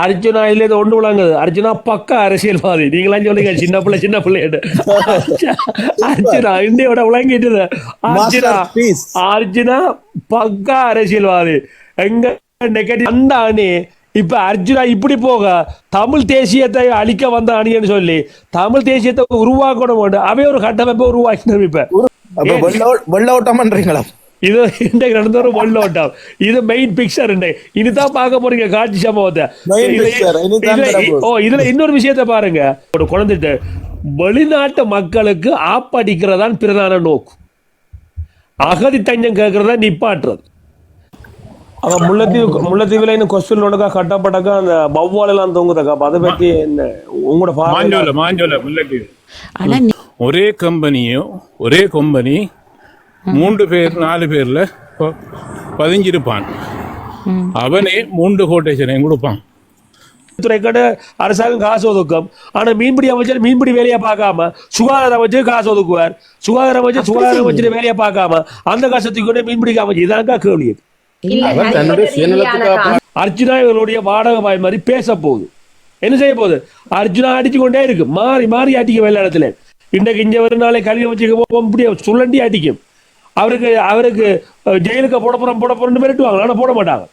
அர்ஜுனா இல்ல இது ஒண்ணு விளங்குது அர்ஜுனா பக்கா அரசியல்வாதி நீங்களாம் சொல்லுங்க சின்ன பிள்ளை சின்ன பிள்ளைட்டு அர்ஜுனா இந்தியோட விளங்கிட்டு அர்ஜுனா. அர்ஜுனா பக்கா அரசியல்வாதி எங்க நெகட்டிவ் அந்த அணி இப்ப அர்ஜுனா இப்படி போக தமிழ் தேசியத்தை அழிக்க வந்த அணின்னு சொல்லி தமிழ் தேசியத்தை உருவாக்கணும் அவை ஒரு கட்டமைப்பை உருவாக்கினோம் இப்ப வெள்ள ஓட்டம் பண்றீங்களா இது இன்றைக்கு நடந்த ஒரு வெள்ளோட்டம் இது மெயின் பிக்சர் இன்றைக்கு இனிதான் பார்க்க போறீங்க காட்சி சம்பவத்தை. ஓ இதுல இன்னொரு விஷயத்தை பாருங்க. ஒரு குழந்தைட்டு வெளிநாட்டு மக்களுக்கு ஆப்படிக்கிறதான் பிரதான நோக்கு. அகதி தஞ்சம் கேட்கறத நிப்பாட்டுறது. அவன் முல்லைத்தீவு முல்லைத்தீவுல இன்னும் கொஸ்டின் ஒழுங்கா கட்டப்பட்டக்கா அந்த பவ்வால் எல்லாம் தொங்குதக்கா அதை பத்தி என்ன? உங்களோட ஒரே கம்பெனியோ ஒரே கம்பெனி மூன்று பேர் நாலு பேர்ல பதிஞ்சிருப்பான் அவனே மூன்று கோட்டேஷனையும் கொடுப்பான். துறைக்கான அரசாங்கம் காசு ஒதுக்கும். ஆனா மீன்பிடி அமைச்சர் மீன்பிடி வேலையை பார்க்காம சுகாதார அமைச்சர் காசு ஒதுக்குவார். சுகாதார அமைச்சர் சுகாதார அமைச்சர் வேலையை பார்க்காம அந்த காசத்துக்கு கொண்டு மீன்பிடிக்க அமைச்சர் இதாக்கா கேள்வி. அர்ஜுனா இவருடைய வாடகை வாய் மாதிரி பேச போகுது என்ன செய்ய போகுது? அர்ஜுனா அடிச்சு கொண்டே இருக்கு. மாறி மாறி அடிக்கும் எல்லா இடத்துல இன்றைக்கு இங்க ஒரு நாளை கல்வி அமைச்சுக்கு போவோம் இப்படி சுள்ளண்டி அடிக்கும். அவருக்கு அவருக்கு ஜெயிலுக்கு போட போறோம் போட போறோம்னு மிரட்டுவாங்க. ஆனா போட மாட்டாங்க.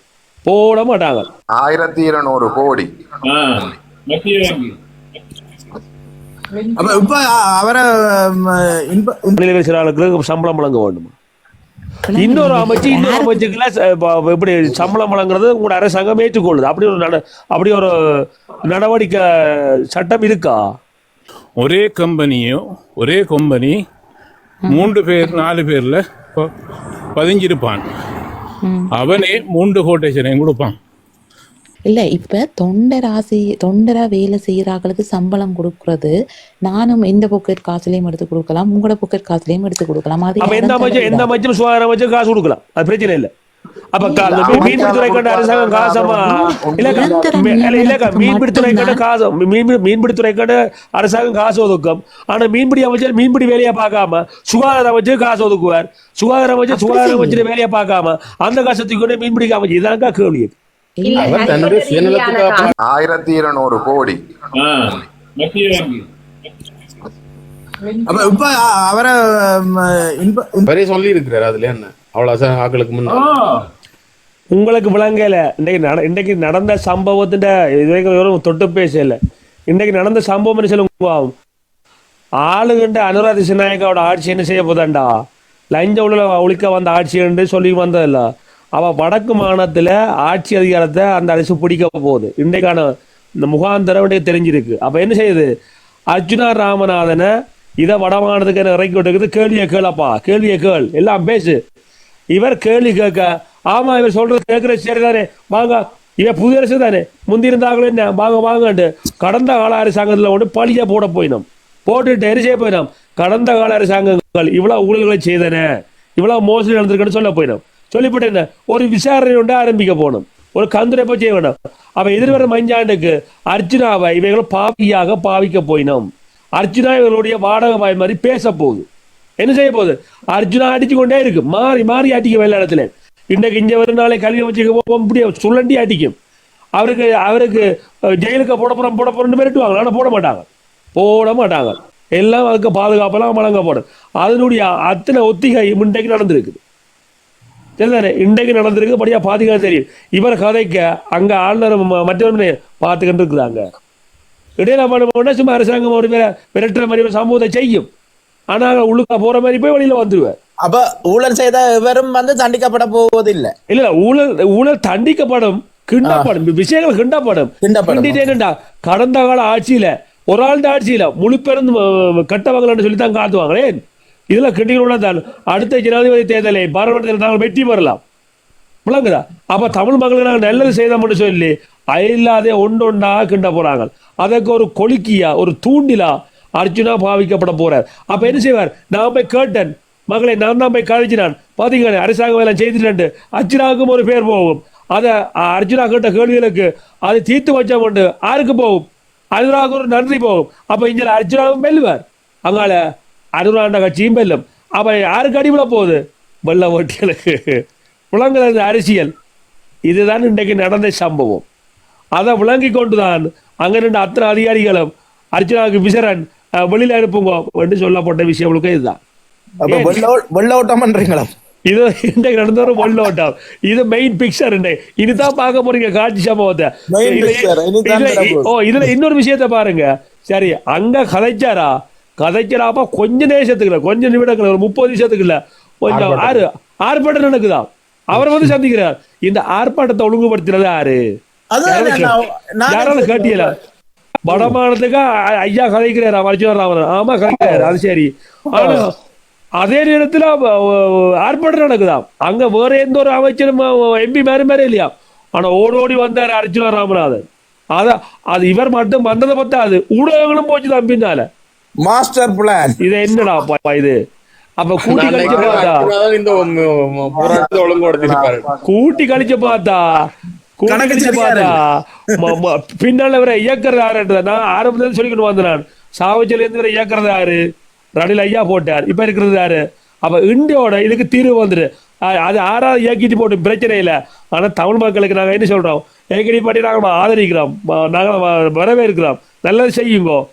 போட மாட்டாங்க. ஆயிரத்தி இருநூறு கோடி. அப்ப இப்ப அவரை சம்பளம் வழங்க வேண்டும்? இன்னொரு அமைச்சு இன்னொரு ப- இப்படி சம்பளம் வழங்குறது உங்களோட அரசாங்கம் ஏற்றுக்கொள்ளுது? அப்படி ஒரு நட அப்படி ஒரு நடவடிக்கை சட்டம் இருக்கா? ஒரே கம்பெனியோ ஒரே கம்பெனி மூன்று பேர் நாலு பேர்ல பதிஞ்சிருப்பான். அவனே மூன்று கோட்டேஷனையும் கொடுப்பான். இல்ல இப்ப தொண்டர் ஆசி தொண்டரா வேலை செய்யறாங்களுக்கு சம்பளம் கொடுக்கறது. நானும் எந்த பொக்கெட் காசுலயும் எடுத்து கொடுக்கலாம் உங்களோட பொக்கெட் காசுலயும் எடுத்து கொடுக்கலாம். அது எந்த அமைச்சர் எந்த. அமைச்சரும் சுகாதார அமைச்சர் காசு கொடுக்கலாம். அது பிரச்சனை இல்லை. அப்ப மீன்பிடித்துறை கண்ட அரசாங்கம் காசமா? இல்லக்கா மீன்பிடித்துறை கண்ட. காசு மீன் மீன்பிடித்துறை கண்ட அரசாங்கம் காசு ஒதுக்கும். ஆனா மீன்பிடி அமைச்சர் மீன்பிடி வேலையை பார்க்காம சுகாதார அமைச்சர் காசு ஒதுக்குவார். சுகாதார அமைச்சர் சுகாதார அமைச்சர் வேலையை பார்க்காம அந்த காசத்துக்கு கொண்டு மீன்பிடிக்க அமைச்சர் இதாக்கா கேள்வி. ஆயிரத்தி இருநூறு கோடி. அப்ப இப்ப அவரே சொல்லி இருக்கிறாரு அதுல என்ன? அவ்வளவு ஆக்களுக்கு முன்னாடி உங்களுக்கு விளங்கல. இன்றைக்கு நட இன்றைக்கு நடந்த சம்பவத்தின் இதுவரைக்கும் தொட்டு பேசல. இன்றைக்கு நடந்த சம்பவம் சொல்லுங்க ஆளுகின்ற அனுராத சிநாயக்காவோட ஆட்சி என்ன செய்ய போதாண்டா லஞ்ச உள்ள ஒழிக்க வந்த ஆட்சி என்று சொல்லி வந்ததில்ல. அவ வடக்கு மாநிலத்துல ஆட்சி அதிகாரத்தை அந்த அரசு பிடிக்க போகுது. இன்றைக்கான இந்த முகாந்தரம் இன்றைக்கு தெரிஞ்சிருக்கு. அப்ப என்ன செய்யுது? அர்ஜுனா ராமநாதனை இதை வடமானதுக்கு இறக்கி விட்டுக்குது கேள்வியை கேளப்பா. கேள்வியை கேள். எல்லாம் பேசு. இவர் கேள்வி கேட்க. ஆமா இவர் சொல்றது கேட்கிற சரிதானே வாங்க இவன் புது அரசு தானே. முந்தி இருந்தாங்களோ என்ன? வாங்க வாங்கண்டு கடந்த கால அரசாங்கத்தில் ஒன்று பழிய போட போயினோம். போட்டுட்டு என்ன போயினோம்? கடந்த கால அரசாங்கங்கள் இவ்வளவு ஊழல்களை செய்தன. இவ்வளவு மோசடி நடந்திருக்குன்னு சொல்ல போயினோம். சொல்லிவிட்டு என்ன? ஒரு விசாரணை ஒன்று ஆரம்பிக்க போகணும் ஒரு கந்துரைப்ப செய்ய வேணும் அவ எதிர்வரும் மஞ்சாண்டுக்கு அர்ஜுனாவை இவைகள் பாவியாக பாவிக்க போயினோம். அர்ஜுனா இவர்களுடைய வாடகை வாய் மாதிரி பேச போகுது. என்ன செய்ய போகுது? அர்ஜுனா அடிச்சு கொண்டே இருக்கு. மாறி மாறி அடிக்கும் எல்லா இடத்துல இன்றைக்கு இங்க ஒரு நாளை கல்வி அமைச்சுக்கு போவோம் இப்படி சுழண்டி அடிக்கும். அவருக்கு அவருக்கு ஜெயிலுக்கு போட போறோம் போட போறோம்னு மிரட்டுவாங்க. ஆனா போட மாட்டாங்க. போட மாட்டாங்க. எல்லாம் அதுக்கு பாதுகாப்பெல்லாம் வழங்கப்படும். அதனுடைய அத்தனை ஒத்திகை இன்றைக்கு நடந்திருக்குது. சரிதானே இன்றைக்கு நடந்திருக்கு படியா பாதுகாப்பு தெரியும். இவர் கதைக்க அங்க ஆளுநர் மற்றவர்களே பார்த்துக்கிட்டு இருக்குதாங்க இடையில பண்ண சும்மா அரசாங்கம் ஒரு பேரை விரட்டுற மாதிரி ஒரு சமூகத்தை செய்யும். ஆனா உள்ளுக்க போற மாதிரி போய் வெளியில வந்துருவார் அப்ப ஊழல் செய்த இவரும் வந்து தண்டிக்கப்பட போவதில்லை. இல்ல ஊழல் ஊழல் தண்டிக்கப்படும். கிண்டப்படும். விஷயங்கள் கிண்டப்படும். கிண்டப்படும். கடந்த கால ஆட்சியில ஒரு ஆளுடைய ஆட்சியில முழு பெரும் கட்டவங்கள்னு சொல்லி தான் காட்டுவாங்களே இதுல கிண்டிகளோட தான். அடுத்த ஜனாதிபதி தேர்தலை பாராளுமன்றத்தில் நாங்கள் வெற்றி பெறலாம். விளங்குதா? அப்ப தமிழ் மக்களுக்கு நாங்கள் நல்லது செய்தோம்னு சொல்லி அயலாதே ஒன்றொண்டா கிண்ட போறாங்க. அதற்கு ஒரு கொலுக்கியா ஒரு தூண்டிலா அர்ஜுனா பாவிக்கப்பட போறார். அப்ப என்ன செய்வார்? நான் போய் கேட்டேன். மகளை நான் தான் போய் கழிச்சினான். பாத்தீங்களே அரசாங்கம் எல்லாம் செய்துட்டு அர்ஜுனாவுக்கும் ஒரு பேர் போகும். அதை அர்ஜுனா கேட்ட கேள்விகளுக்கு அதை தீர்த்து வச்சா கொண்டு யாருக்கு போகும்? அனுராவுக்கு ஒரு நன்றி போகும். அப்ப இங்கே அர்ஜுனாவும் வெல்லுவார். அதனால அனுராண்ட கட்சியும் வெல்லும். அப்ப யாருக்கு அடிபட போகுது? வெள்ள ஓட்டிகளுக்கு. புலங்கள் அரசியல். இதுதான் இன்றைக்கு நடந்த சம்பவம். அதை விளங்கி கொண்டுதான் அங்கே நின்ற அத்தனை அதிகாரிகளும் அர்ச்சனாவுக்கு விசரன் வெளியில அனுப்புங்க என்று சொல்லப்பட்ட விஷயம் முழுக்க இதுதான். வெள்ளோட்டம் பண்றீங்களா? இது இன்றைக்கு நடந்த ஒரு வெள்ளோட்டம் இது மெயின் பிக்சர் இனிதான் பார்க்க போறீங்க காட்சி சம்பவத்தை. ஓ இதுல இன்னொரு விஷயத்தை பாருங்க. சரி அங்க கதைச்சாரா? கதைக்கிறாப்ப கொஞ்ச நேசத்துக்கு இல்ல கொஞ்சம் நிமிடங்கள் ஒரு முப்பது நிமிஷத்துக்கு இல்ல கொஞ்சம் ஆறு ஆர்ப்பாட்டம் நடக்குதா? அவர் வந்து சந்திக்கிறார். இந்த ஆர்ப்பாட்டத்தை ஒழுங்குபடுத்தினது யாரு? கேட்டியல வடமானத்துக்கு அ- ஐயா கதைக்கிறாரா மருத்துவர் ராமன் ஆமா கதைக்கிறாரு அது சரி. ஆனா அதே நேரத்துல ஆர்ப்பாட்டம் நடக்குதாம். அங்க வேற எந்த ஒரு அமைச்சரும் எம்பி மாதிரி மாதிரி இல்லையா? ஆனா ஓடி ஓடி வந்தாரு அர்ஜுன ராமநாதன். அத அது இவர் மட்டும் வந்ததை பத்தாது ஊடகங்களும் போச்சுதான் பின்னால. மாஸ்டர் பிளான் இது என்னடா இது? அப்ப கூட்டி கழிச்சு பார்த்தா? கூட்டி கழிச்சு பார்த்தா? பின்னால வர இயக்குறது நான் ஆரம்பத்துல சொல்லிக்கணும் வந்தேன் நான். சாவச்சல இருந்து வர இயக்குறது யாரு? ரணில் ஐயா போட்டார். இப்ப இருக்கிறது யாரு? அப்ப இந்தியோட இதுக்கு தீர்வு வந்துரு. அது ஆறாவது இயக்கிட்டு போட்டு பிரச்சனை இல்லை. ஆனா தமிழ் மக்களுக்கு நாங்க என்ன சொல்றோம்? ஏகடி பாட்டி நாங்க ஆதரிக்கிறோம். ம- நாங்க வ- வரவேற்கிறோம். நல்லது செய்யுங்கோ.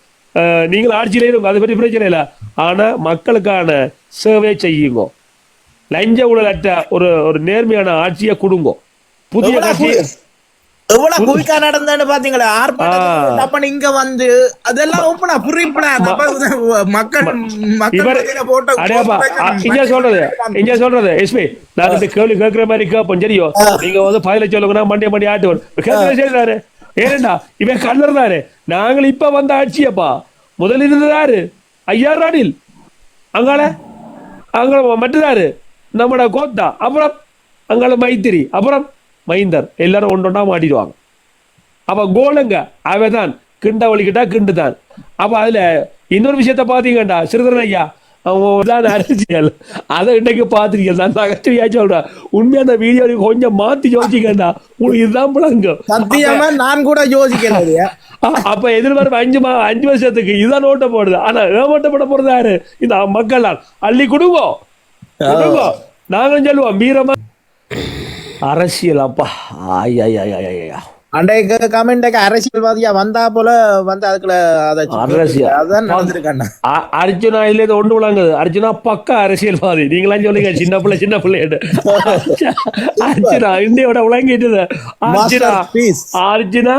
நீங்கள் ஆட்சியில இருங்க அதை பற்றி பிரச்சனை இல்லை. ஆனா மக்களுக்கான சேவை செய்யுங்கோ. லஞ்ச ஊழலற்ற ஒரு ஒரு நேர்மையான ஆட்சியை கொடுங்கோ. புதிய கட்சி. எவ்வளவு குயிக்கா நடந்தேன்னு பாத்தீங்களா? ஆர்ப்பாட்டம் அப்ப இங்க வந்து அதெல்லாம் ஓப்பனா புரிப்படா மக்கள் மக்கள் சொல்றது இங்க சொல்றது எஸ்பி நான் இந்த கேள்வி கேட்கிற மாதிரி கேட்போம் சரியோ நீங்க வந்து பதில சொல்லுங்கன்னா மண்டிய மண்டி ஆட்டுவன் கேட்கிற சரிதாரு ஏனண்டா இவன் கல்லர் தாரு நாங்கள் இப்ப வந்த ஆட்சியப்பா. முதல் இருந்ததாரு. ஐயா ராணில். அங்கால அங்க மற்றதாரு நம்மட கோத்தா. அப்புறம் அங்கால மைத்திரி. அப்புறம் மைந்தர். எல்லாரும் ஒன்றொன்னா மாட்டிடுவாங்க. அப்ப கோலங்க அவதான். கிண்ட வலிக்கிட்டா கிண்டு தான் அப்ப அதுல இன்னொரு விஷயத்த பாத்தீங்கடா சிறுதரன் ஐயா அவன் தான் அரசியல். அதை இன்னைக்கு பாத்திருக்கேன் நான் நகைச்சுவையா சொல்றேன். உண்மையா அந்த வீடியோ கொஞ்சம் மாத்தி யோசிக்கண்டா. உங்களுக்கு இதுதான் புலங்கும் சத்தியமா நான் கூட யோசிக்கிறது அ- அப்ப எதிர்பார்ப்பு அஞ்சு மா அஞ்சு வருஷத்துக்கு இதான் ஓட்ட போடுது ஆனா ஏமாட்டப்பட போறது யாரு? இந்த மக்கள் தான் அள்ளி கொடுங்கோ. நாங்களும் சொல்லுவோம். வீரமா அரசியல் அப்பா. ஆய். அன்றைக்கு கமெண்ட்க்கு அரசியல்வாதியா வந்தா போல வந்து அதுக்குள்ள அதை அரசியல். அதான் அர்ஜுனா இதுல இருந்து ஒன்று விளங்குது. அர்ஜுனா பக்கா அரசியல்வாதி. நீங்களாம் சொல்லுங்க சின்ன பிள்ளை சின்ன பிள்ளைன்னு. அர்ஜுனா இந்தியோட விளங்கிட்டு அர்ஜுனா. அர்ஜுனா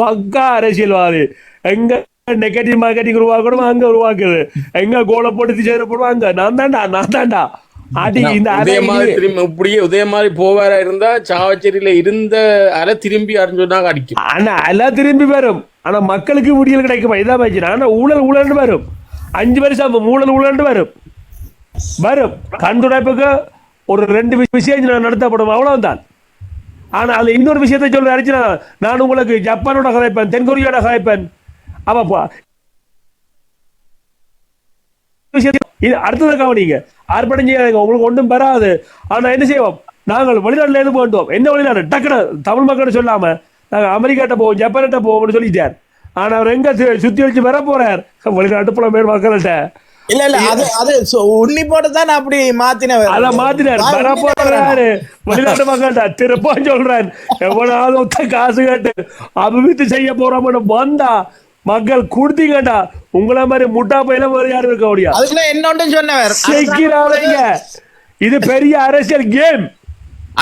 பக்கா அரசியல்வாதி. எங்க நெகட்டிவ் மார்க்கெட்டிங் உருவாக்கணும் அங்க உருவாக்குது. எங்க கோலை போட்டு சேரப்படும் அங்க. நான் தான்டா நான் தான்டா. அடி இந்த இதே மாதிரி திரும்பி இப்படியே இதே மாதிரி போவாரா இருந்தா சாவச்சேரியில இருந்த அரை திரும்பி அரைஞ்சுனாங்க அடிக்கும். ஆனா எல்லாம் திரும்பி வரும். ஆனா மக்களுக்கு விடியல் கிடைக்குமா. இதான் பிரச்சனை. ஆனா ஊழல் ஊழல் வரும். அஞ்சு வருஷம் ஊழல் ஊழல் வரும். வரும். கண் துடைப்புக்கு ஒரு ரெண்டு விஷயம் நடத்தப்படும். அவ்வளவுதான். ஆனா அதுல இன்னொரு விஷயத்தை சொல்ல அடிச்சுனா நான் உங்களுக்கு ஜப்பானோட கதைப்பேன் தென்கொரியோட கதைப்பேன். விஷயத்தை- இது அடுத்தது கவனிங்க. ஆர்ப்பாட்டம் செய்யாதீங்க. உங்களுக்கு ஒன்றும் பெறாது. ஆனா என்ன செய்வோம்? நாங்கள் வெளிநாட்டுல இருந்து போட்டோம் என்ன வெளிநாடு? டக்குனு தமிழ் மக்கள் சொல்லாம நாங்க அமெரிக்காட்ட போவோம் ஜப்பான்கிட்ட போவோம்னு சொல்லிட்டார். ஆனா அவர் எங்க சுத்தி வச்சு வர போறார்? வெளிநாட்டு புலம்பெயர் மக்கள்கிட்ட. இல்ல இல்ல அது அது சு- உன்னி போட்டு தான் அப்படி மாத்தினவர். அத மாத்தினார். நான் வர உன்னி போறாரு. வெளிநாட்டு மக்கள்கிட்ட திருப்ப சொல்றேன் எவ்வளவு ஒத்த காசு கட்டு அபிவிருத்தி செய்ய போறோம்னு வந்தா மக்கள் கொடுத்தீங்கடா உங்களை மாதிரி முட்டா பையில வேற யாரும் இருக்க முடியாது. இது பெரிய அரசியல் கேம்.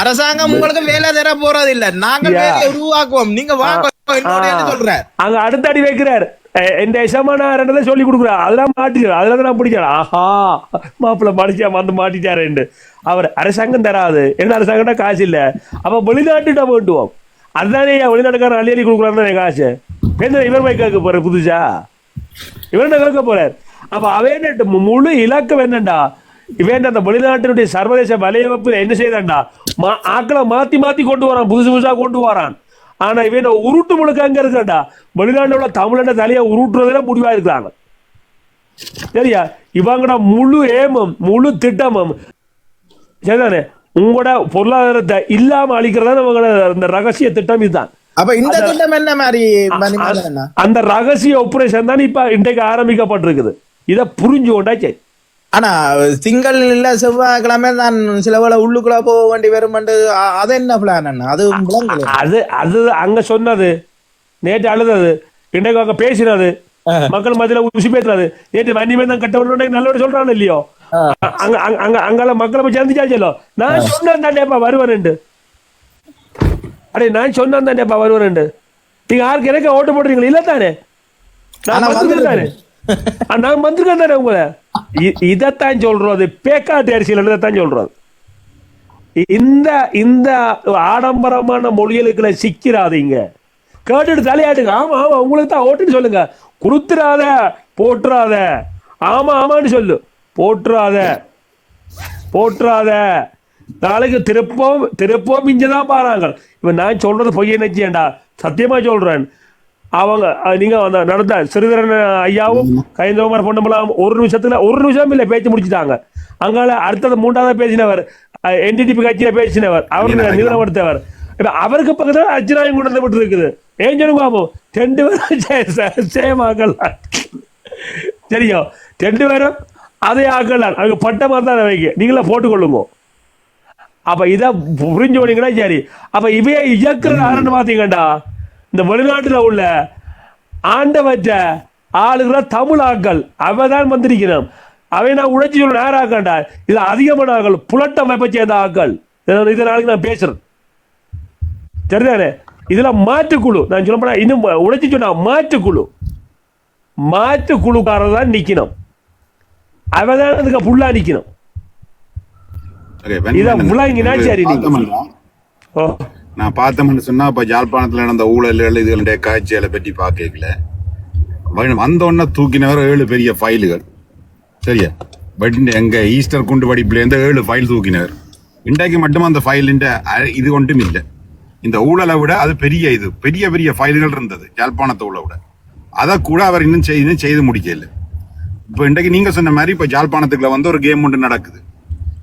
அரசாங்கம் உங்களுக்கு வேலை தர போறது இல்ல நாங்க உருவாக்குவோம். நீங்க சொல்றேன் அங்க அடுத்த அடி வைக்கிறார். இந்த எசமானாரன்றதை சொல்லி கொடுக்குறாரு அதெல்லாம் மாட்டிக்கிறார் அதெல்லாம் நான் பிடிச்சாரு ஆஹா. மாப்பிள்ள மனுஷா வந்து மாட்டிட்டாருன்னு அவர் அரசாங்கம் தராது. என்ன அரசாங்கம்னா காசு இல்ல. அப்ப வெளிநாட்டுட்ட வேண்டுவோம். அதுதானே வெளிநாட்டுக்காரன் அள்ளி அள்ளி கொடுக்குறாரு காசு. என்ன இவர் போய் கேட்க போற புதுசா? இவர் என்ன கேட்க போறார்? அப்ப அவன் முழு இலக்கம் என்னண்டா? இவன் அந்த வெளிநாட்டினுடைய சர்வதேச வலையமைப்பு என்ன செய்தான்டா மா ஆக்களை மாத்தி மாத்தி கொண்டு வரான் புதுசு புதுசா கொண்டு வரான். ஆனா இவன் உருட்டு முழுக்க அங்க இருக்கான்டா வெளிநாட்டுல உள்ள தமிழண்ட தலையை உருட்டுறதுல முடிவா இருக்கிறாங்க. சரியா? இவங்கட முழு ஏமம் முழு திட்டமும் சரிதானே? உங்களோட பொருளாதாரத்தை இல்லாம அழிக்கிறதா நம்மளோட இந்த ரகசிய திட்டம் இதுதான். அப்ப இந்த திட்டம் என்ன மாதிரி? அந்த ரகசிய ஆபரேஷன் தான் இப்ப இன்றைக்கு ஆரம்பிக்கப்பட்டிருக்குது. இதை புரிஞ்சு கொண்டா சரி ஆனா திங்கள் இல்ல செவ்வாய்க்கிழமை நான் சில வேளை உள்ளுக்குள்ள போக வேண்டி வரும் அது என்ன பிளான் அண்ணா அது அது அது அங்க சொன்னது நேற்று அழுதது இன்றைக்கு அங்க பேசினது மக்கள் மத்தியில உசி பேசுறது. நேற்று வண்டிமே தான் கட்ட நல்லோட சொல்றான் இல்லையோ? அங்க அங்க- அங்க அங்கால மக்களை போய் சந்திச்சாச்சല്ലോ நான் சொன்னேன் தாண்டேப்பா வருவேன்ண்டு அடே நான் சொன்னேன் தாண்டேப்பா வருவேன்ண்டு நீங்க யாருக்கு எனக்கு ஓட்டு போடுறீங்களா இல்ல தானே நான் வந்திருக்கேன் தானே நான் வந்திருக்கேன் தானே உங்களை இதைத்தான் சொல்றது பேக்காட்டு அரசியல் இதைத்தான் சொல்றது இந்த இந்த ஆடம்பரமான மொழிகளுக்குள்ள சிக்கிறாதீங்க. கேட்டுட்டு தலையாட்டுங்க. ஆமா ஆமா உங்களுக்கு தான் ஓட்டுன்னு சொல்லுங்க. கொடுத்துறாத போட்டுறாத ஆமா ஆமான்னு சொல்லு. போட்டுறாத போட்டுறாத நாளைக்கு திருப்பம் திருப்பம் இங்கதான் பாருங்க இப்ப நான் சொல்றது பொய்யை நினைச்சேன்டா சத்தியமா சொல்றேன். அவங்க நீங்க அந்த நடந்த சிறிதரன் ஐயாவும் கைந்தகுமார் பொன்னம்பலாம் ஒரு நிமிஷத்துல ஒரு நிமிஷம் இல்ல பேச்சு முடிச்சிட்டாங்க. அங்கால அடுத்தது மூன்றாவது பேசினவர் என்டிடிபி கட்சியில பேசினவர் அவர் நிறுவனப்படுத்தவர் இப்ப அவருக்கு பக்கத்துல அர்ஜுனாயும் கொண்டு வந்து விட்டு இருக்குது ஏன் சொல்லுங்க பாப்போம் ரெண்டு பேரும் சேமாக்கள் சரியா? ரெண்டு பேரும் அதே ஆக்கலாம் அவங்க பட்டமா தான் வைக்க நீங்களே போட்டுக்கொள்ளுங்க. அப்ப இத புரிஞ்சு போனீங்கன்னா சரி. அப்ப இவைய இயக்குற யாருன்னு பாத்தீங்கடா இந்த வெளிநாட்டுல உள்ள ஆண்டவற்ற ஆளுகிற தமிழ் ஆக்கள் அவதான் வந்திருக்கிறான் அவை நான் உழைச்சி சொல்ல நேராக்கண்டா இது அதிகமான ஆக்கள் புலட்ட அமைப்பை சேர்ந்த ஆக்கள் இதை- நாளைக்கு நான் பேசுறேன். சரிதானே? இதுல மாற்றுக்குழு நான் சொல்ல போனா இன்னும் உழைச்சி சொன்னா மாற்றுக்குழு. மாற்றுக்குழுக்காரர் தான் நிக்கணும். அவன் தான் அதுக்கு புல்லா நிக்கணும் Okay, இத வெண்மணி, முழங்கினா உங்களுக்கு சரி நீங்க. பார்த்தோம்னா, ஓ நான் பார்த்தோம்னு சொன்னா இப்ப யாழ்ப்பாணத்துல நடந்த ஊழல்கள் இதுகளுடைய காட்சிகளை பற்றி பார்க்கல. வந்த உடனே தூக்கினவர் ஏழு பெரிய ஃபைலுகள் சரியா? பட் எங்க ஈஸ்டர் குண்டு வெடிப்புல இருந்து ஏழு ஃபைல் தூக்கினவர். இன்றைக்கு மட்டும் அந்த ஃபைல் இது ஒன்றும் இல்லை. இந்த ஊழலை விட அது பெரிய இது பெரிய பெரிய ஃபைல்கள் இருந்தது யாழ்ப்பாணத்தை ஊழலை விட. அதை கூட அவர் இன்னும் செய்- இன்னும் செய்து முடிக்கல. இப்போ இன்றைக்கு நீங்க சொன்ன மாதிரி இப்ப யாழ்ப்பாணத்துக்குள்ள வந்து ஒரு கேம் ஒன்று நடக்குது.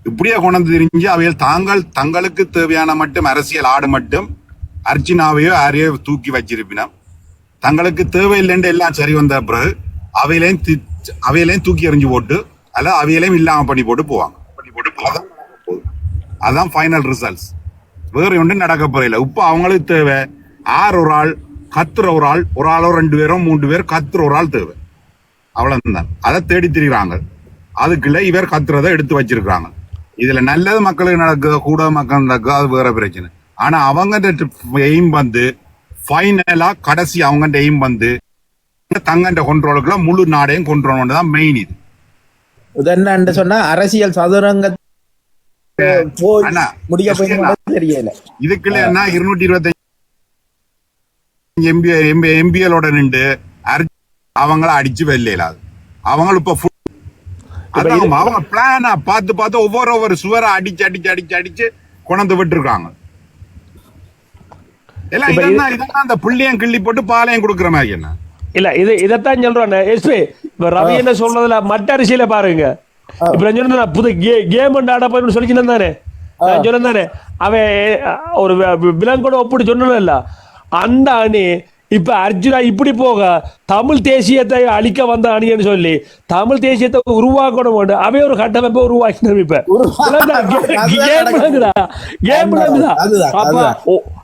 இப்படியே கொண்டு தெரிஞ்சு அவைகள் தாங்கள் தங்களுக்கு தேவையான மட்டும் அரசியல் ஆடு மட்டும் அர்ச்சினாவையோ யாரையோ தூக்கி வச்சிருப்பினோம். தங்களுக்கு தேவையில்லைன்னு எல்லாம் சரி வந்த பிறகு அவையிலையும் தி- அவையிலையும் தூக்கி எறிஞ்சு போட்டு அல்ல அவையிலையும் இல்லாமல் பண்ணி போட்டு போவாங்க. பண்ணி போட்டு போவாங்க. அதான் ஃபைனல் ரிசல்ட்ஸ் வேறு ஒன்றும் நடக்க போறதில்ல இப்போ அவங்களுக்கு தேவை. ஆறு ஒரு ஆள் கத்துற ஒரு ஆள் ஒரு ஆளோ ரெண்டு பேரோ மூன்று பேர் கத்துற ஒரு ஆள் தேவை. அவ்வளவுதான். அதை தேடி திரிகிறாங்க. அதுக்குள்ள இவர் கத்துறதை எடுத்து வச்சிருக்கிறாங்க. இதுல நல்லது மக்களுக்கு நடக்குது கூட மக்கள் நடக்குது அது வேற பிரச்சனை. ஆனா அவங்க எய்ம் வந்து ஃபைனலா கடைசி அவங்க எய்ம் வந்து தங்கண்ட கொண்ட்ரோலுக்குள்ள முழு நாடையும் கொண்டு தான் மெயின் இது. என்னன்னு சொன்னா அரசியல் சதுரங்க இதுக்குள்ள என்ன இருநூற்றி இருபத்தஞ்சு எம்பி எம்பி எம்பிஎலோட நின்று அவங்கள அடிச்சு வெள்ளையிலாது அவங்க இப்ப full- அதான் அவங்க பிளானா பார்த்து பார்த்து ஒவ்வொரு ஒவ்வொரு சுவரை அடிச்சு அடிச்சு அடிச்சு அடிச்சு கொண்டு விட்டுருக்காங்க. எல்லாம் இதெல்லாம் இதெல்லாம் அந்த புள்ளியம் கிள்ளி போட்டு பாளையம் கொடுக்குற மாதிரி என்ன? இல்ல இது இதைத்தான் சொல்றேன். எஸ்பி இப்ப ரவி என்ன சொல்றதுல மட்ட அரசியல பாருங்க. இப்ப நான் சொன்னேன் புது கேம் ஆட போய் சொல்லி தானே நான் சொன்னேன் தானே அவன் ஒரு விலங்கோட ஒப்பிட்டு சொன்னல அந்த அணி இப்ப அர்ஜுனா இப்படி போக தமிழ் தேசியத்தை அழிக்க வந்த அணின்னு சொல்லி தமிழ் தேசியத்தை உருவாக்கணும் அவன் ஒரு கட்டமைப்பை உருவாக்கினது இப்ப.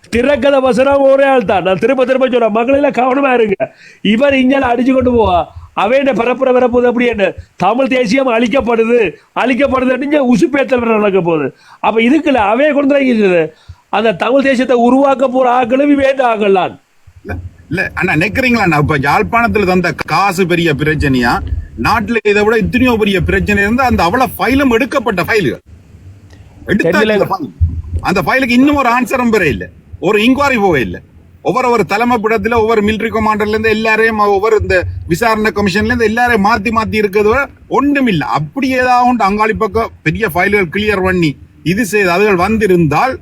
திரைக்கதை வசனம் ஒரே ஆள் தான். நான் திரும்ப திரும்ப சொல்றேன். மக்களெல்லாம் கவனமா இருங்க. இவர் இங்கே அடிச்சு கொண்டு போவா. அவன் பரப்புற வரப்போகுது அப்படி என்ன? தமிழ் தேசியம் அழிக்கப்படுது. அழிக்கப்படுது உசுப்பேத்தல் நடக்க போகுது. அப்ப இதுக்குள்ள அவே கொண்டு அந்த தமிழ் தேசியத்தை உருவாக்க போற ஆக்களும் வேண்ட ஆகலாம் இல்ல அண்ணா நிக்கிறீங்களா இப்ப யாழ்ப்பாணத்துல தந்த காசு பெரிய பிரச்சனையா? நாட்டுல இதை விட இத்தனையோ பெரிய பிரச்சனை இருந்து அந்த அவ்வளவு ஃபைலும் எடுக்கப்பட்ட ஃபைலுகள். அந்த ஃபைலுக்கு இன்னும் ஒரு ஆன்சரும் பெற இல்ல. ஒரு இன்கொயரி போக இல்ல. ஒவ்வொரு ஒரு தலைமை பீடத்துல ஒவ்வொரு மிலிட்டரி கமாண்டர்ல இருந்து எல்லாரையும் ஒவ்வொரு இந்த விசாரணை கமிஷன்ல இருந்து எல்லாரையும் மாத்தி மாத்தி இருக்கிறது வரை ஒன்றும் இல்ல. அப்படி ஏதாவது அங்காளி பக்கம் பெரிய ஃபைல்கள் கிளியர் பண்ணி இது செய்து அதுகள் வந்திருந்தால்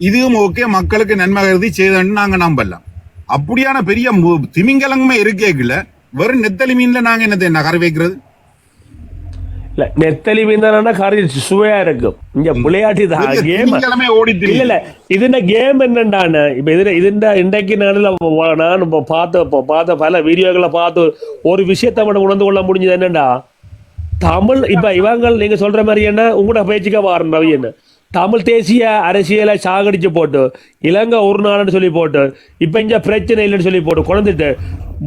இதுவும் ஓகே மக்களுக்கு நன்மை கருதி செய்தன்னு நாங்க நம்பலாம். அப்படியான பெரிய திமிங்கலங்குமே இருக்கேக்குல வெறும் நெத்தலி மீன்ல நாங்க என்னத்தை என்ன கறி வைக்கிறது? இல்ல நெத்தலி மீந்தானா கறி சுவையா இருக்கும். இங்க விளையாட்டு தான் கேம் ஓடி இல்ல. இல்ல இதுന്റെ கேம் என்னண்டான இப்ப இதுல இதுண்ட இன்றைக்கு நாளில் நான் இப்ப பார்த்த பார்த்த பல வீடியோக்களை பார்த்து ஒரு விஷயத்தை மட்டும் உணர்ந்து கொள்ள முடிஞ்சது என்னண்டா? தமிழ் இப்ப இவங்க நீங்க சொல்ற மாதிரி என்ன உங்களோட பேச்சுக்க வாரன் ரவி என்ன தமிழ் தேசிய அரசியலை சாகடிச்சு போட்டு இலங்கை ஒரு நாள்னு சொல்லி போட்டு இப்போ இங்கே பிரச்சனை இல்லைன்னு சொல்லி போட்டு குழந்திட்டு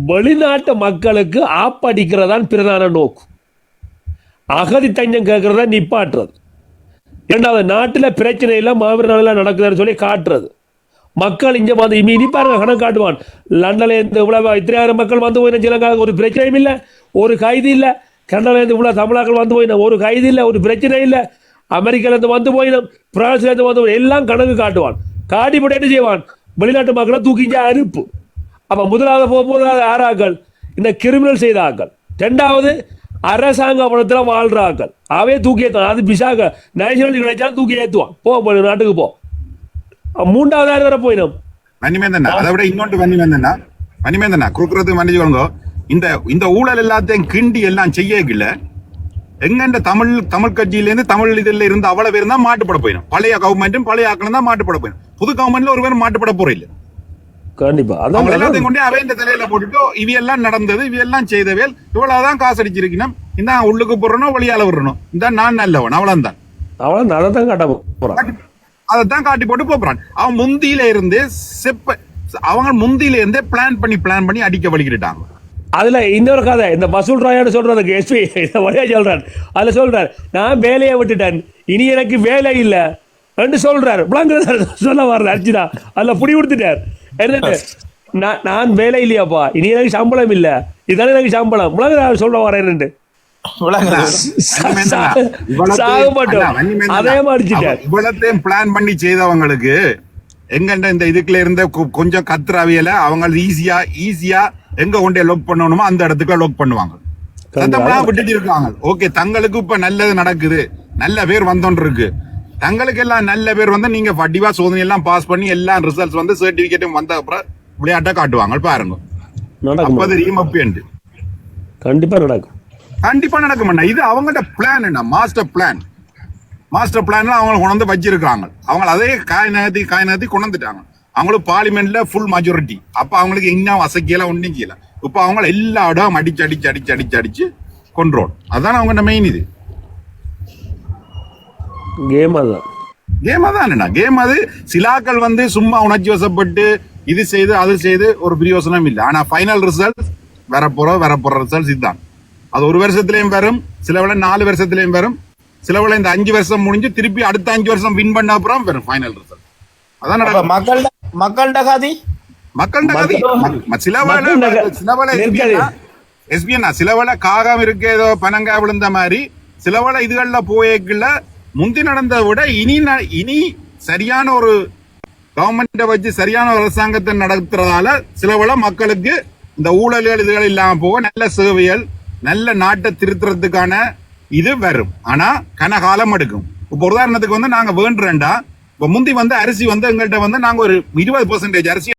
வெளிநாட்டு மக்களுக்கு ஆப்படிக்கிறதான் பிரதான நோக்கு. அகதி தஞ்சம் கேட்கறத நிப்பாட்டுறது. இரண்டாவது நாட்டில் பிரச்சனை இல்லை மாவீர நாளில் நடக்குதுன்னு சொல்லி காட்டுறது. மக்கள் இங்கே வந்து இனி இனி பாருங்க கணக்கு காட்டுவான். லண்டனில் இருந்து இவ்வளோ இத்தனையாயிரம் மக்கள் வந்து போயின ஸ்ரீலங்காவுக்கு ஒரு பிரச்சனையும் இல்லை ஒரு கைது இல்லை. கனடால இருந்து தமிழாக்கள் வந்து போயின ஒரு கைது இல்லை ஒரு பிரச்சனை இல்லை. அமெரிக்காலேருந்து வந்து போயிடும் பிரான்ஸ்லேருந்து வந்து போய் எல்லாம் கணக்கு காட்டுவான். காட்டி போட்டு என்ன செய்வான்? வெளிநாட்டு மக்களை தூக்கி அறுப்பு. அப்போ முதலாவது போக போதாவது இந்த கிரிமினல் செய்த ஆக்கள் ரெண்டாவது அரசாங்க பணத்தில் வாழ்ற ஆக்கள் அவே தூக்கி ஏற்றுவான் அது பிசாக நேஷனல் கிடைச்சாலும் தூக்கி ஏற்றுவான் போ நாட்டுக்கு போ. மூன்றாவது ஆள் வர போயிடும். வன்னிமேந்தண்ணா அதை விட இன்னொன்று வன்னிமேந்தண்ணா வன்னிமேந்தண்ணா குறுக்குறதுக்கு மன்னிச்சு இந்த இந்த ஊழல் எல்லாத்தையும் கிண்டி எல்லாம் செய்யல எங்கண்ட தமிழ் தமிழ் கட்சியிலேருந்து தமிழ் இதில் இருந்து அவ்வளவு பேர் தான் மாட்டுப்பட போயிடும் பழைய கவர்மெண்ட்டும் பழைய ஆக்களும் தான் மாட்டுப்பட போயிடும் புது கவர்மெண்ட்ல ஒரு பேர் மாட்டுப்பட போற இல்ல கண்டிப்பா. அவங்க அதான் எல்லாத்தையும் கொண்டு அவை இந்த தலையில போட்டுட்டு இவையெல்லாம் நடந்தது இவையெல்லாம் செய்தவேல் இவ்வளவுதான் காசு அடிச்சிருக்கணும். இந்த உள்ளுக்கு போடுறணும் வெளியால விடுறணும் இந்த நான் நல்லவன் அவ்வளவுதான் அவன் நடத்தான் காட்ட போறான் அதைத்தான் காட்டி போட்டு போறான். அவன் முந்தியில இருந்தே செப்ப அவங்க முந்தியில இருந்தே பிளான் பண்ணி பிளான் பண்ணி அடிக்க வலிக்கிட்டாங்க அதுல இன்னொரு கதை இந்த மசூல் ராயான்னு சொல்றதுக்கு எஸ்பி வழியா சொல்றான் அதுல சொல்றார் நான் வேலையை விட்டுட்டேன் இனி எனக்கு வேலை இல்ல. சொல்றாரு. விளங்குறாரு சொல்ல வர்ற அர்ஜுனா. அதுல புடி கொடுத்துட்டார். என்னது? நான் நான் வேலை இல்லையாப்பா இனி எனக்கு சம்பளம் இல்ல. இதானே எனக்கு சம்பளம். விளங்குறாரு சொல்ல வரேன் அதே இவ்வளத்தையும் பிளான் பண்ணி செய்தவங்களுக்கு எங்கண்ட இந்த இதுக்குள்ள இருந்த கொஞ்சம் கத்துறவியல அவங்க ஈஸியா ஈஸியா எங்க கொண்டே லொக் பண்ணணுமோ அந்த இடத்துக்கு லொக் பண்ணுவாங்க. சத்தம்லாம் விட்டுட்டு இருக்காங்க. ஓகே தங்களுக்கு இப்ப நல்லது நடக்குது. நல்ல பேர் வந்தோன்னு இருக்கு. தங்களுக்கு எல்லாம் நல்ல பேர் வந்து நீங்க வடிவா சோதனை எல்லாம் பாஸ் பண்ணி எல்லாம் ரிசல்ட்ஸ் வந்து சர்டிபிகேட்டும் வந்த அப்புறம் விளையாட்டை காட்டுவாங்க. பாருங்க. அப்ப தெரியும் கண்டிப்பா நடக்கும். கண்டிப்பா நடக்கும் அண்ணா. இது அவங்கள்ட்ட பிளான் என்ன மாஸ்டர் பிளான் மாஸ்டர் பிளான்ல அவங்க கொண்டு வந்து வச்சிருக்காங்க அவங்க அதே காய் நகர்த்தி காய் நகர்த்தி கொண்டு வந்துட்டாங்க. அவங்களுக்கு பார்லிமெண்ட்ல ஃபுல் மெஜாரிட்டி அப்ப அவங்களுக்கு இன்னும் வசக்கியல ஒன்றும் செய்யல. இப்ப அவங்க எல்லா இடம் அடிச்சு அடிச்சு அடிச்சு அடிச்சு அடிச்சு கொண்டுறோம் அதான் அவங்க மெயின் இது. கேம் அதுதான் கேம் அதான் கேம் அது சிலாக்கள் வந்து சும்மா உணர்ச்சி வசப்பட்டு இது செய்து அது செய்து ஒரு பிரயோசனம் இல்லை. ஆனா ஃபைனல் ரிசல்ட் வரப்போற வரப்போற ரிசல்ட் இதுதான். அது ஒரு வருஷத்துலயும் வரும் சில வேளை நாலு வருஷத்துலயும் வரும் சில வேளை இந்த அஞ்சு வருஷம் முடிஞ்சு திருப்பி அடுத்த அஞ்சு வருஷம் வின் பண்ண அப்புறம் வரும் ஃபைனல் ரிசல்ட் அதான் அப்ப மக்கள்ட காதி சில சில. எஸ்பிஎன் காகம் இருக்கு ஏதோ பனங்கா விழுந்த மாதிரி. சில வேளை இதுகள்ல போயக்குள்ள முந்தி நடந்ததை விட இனி ந- இனி சரியான ஒரு கவர்மெண்ட்டை வச்சு சரியான ஒரு அரசாங்கத்தை நடத்துறதால சில வேளை மக்களுக்கு இந்த ஊழல்கள் இதுகள் இல்லாம போக நல்ல சேவைகள் நல்ல நாட்டை திருத்துறதுக்கான இது வரும். ஆனா கனகாலம் எடுக்கும். இப்போ உதாரணத்துக்கு வந்து நாங்க வேண்டுறேன்டா முந்தி வந்து அரிசி வந்து எங்கள்கிட்ட வந்து நாங்க ஒரு இருபது பர்சன்டேஜ் அரிசி